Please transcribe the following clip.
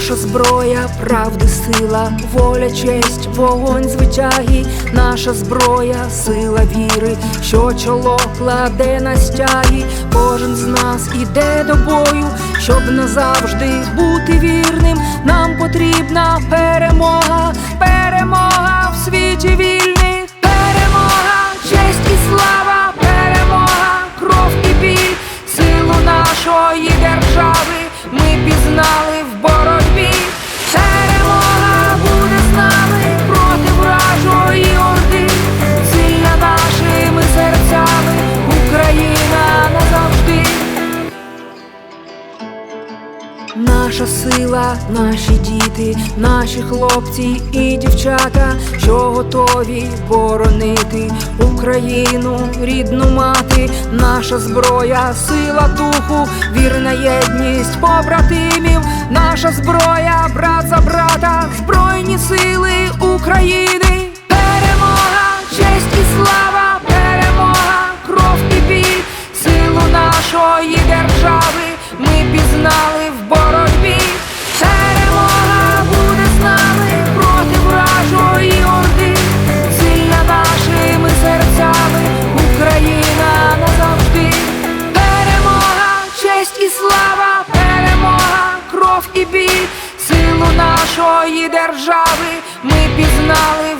зброя, правди, сила, воля, честь, вогонь звитяги, наша зброя, сила віри, що чоло кладе на стяги, кожен з нас іде до бою, щоб назавжди бути вірним. Нам потрібна Наша сила, наші діти, наші хлопці і дівчата, що готові боронити Україну, рідну мати, наша зброя, сила духу, вірна єдність побратимів, наша зброя, брат за брата, збройні сили України, перемога, честь і слава, перемога, кров і біль, силу нашої держави ми пізнали в боротьбі. Перемога буде з нами проти вражої орди, сильна нашими серцями, Україна назавжди. Перемога, честь і слава, перемога, кров і біль, силу нашої держави ми пізнали